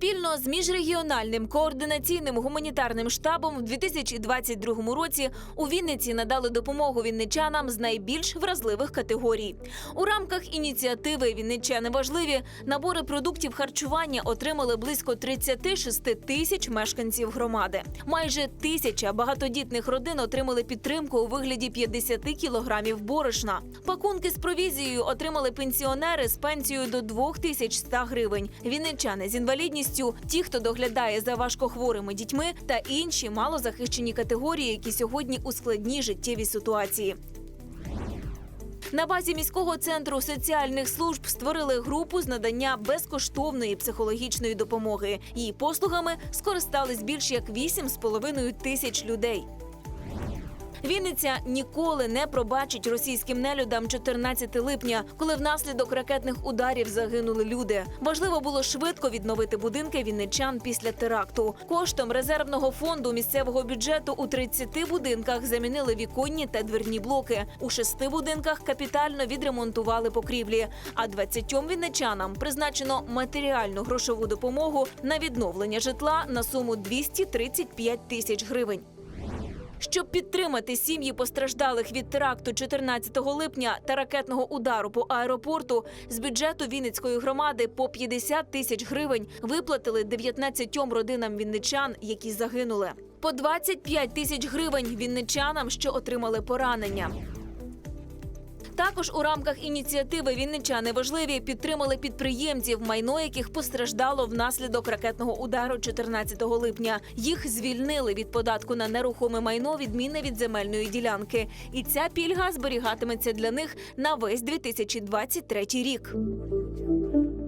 Спільно з міжрегіональним координаційним гуманітарним штабом в 2022 році у Вінниці надали допомогу вінничанам з найбільш вразливих категорій. У рамках ініціативи Вінничани важливі набори продуктів харчування отримали близько 36 тисяч мешканців громади. Майже тисяча багатодітних родин отримали підтримку у вигляді 50 кілограмів борошна. Пакунки з провізією отримали пенсіонери з пенсією до 2100 гривень. Вінничани з інвалідністю, ті, хто доглядає за важкохворими дітьми, та інші малозахищені категорії, які сьогодні у складній життєвій ситуації. На базі міського центру соціальних служб створили групу з надання безкоштовної психологічної допомоги. Її послугами скористались більш як 8,5 тисяч людей. Вінниця ніколи не пробачить російським нелюдам 14 липня, коли внаслідок ракетних ударів загинули люди. Важливо було швидко відновити будинки вінничан після теракту. Коштом резервного фонду місцевого бюджету у 30 будинках замінили віконні та дверні блоки. У шести будинках капітально відремонтували покрівлі. А 20 вінничанам призначено матеріальну грошову допомогу на відновлення житла на суму 235 тисяч гривень. Щоб підтримати сім'ї постраждалих від теракту 14 липня та ракетного удару по аеропорту, з бюджету Вінницької громади по 50 тисяч гривень виплатили 19 родинам вінничан, які загинули. По 25 тисяч гривень вінничанам, що отримали поранення. Також у рамках ініціативи Вінничани важливі підтримали підприємців, майно яких постраждало внаслідок ракетного удару 14 липня. Їх звільнили від податку на нерухоме майно, відмінне від земельної ділянки. І ця пільга зберігатиметься для них на весь 2023 рік.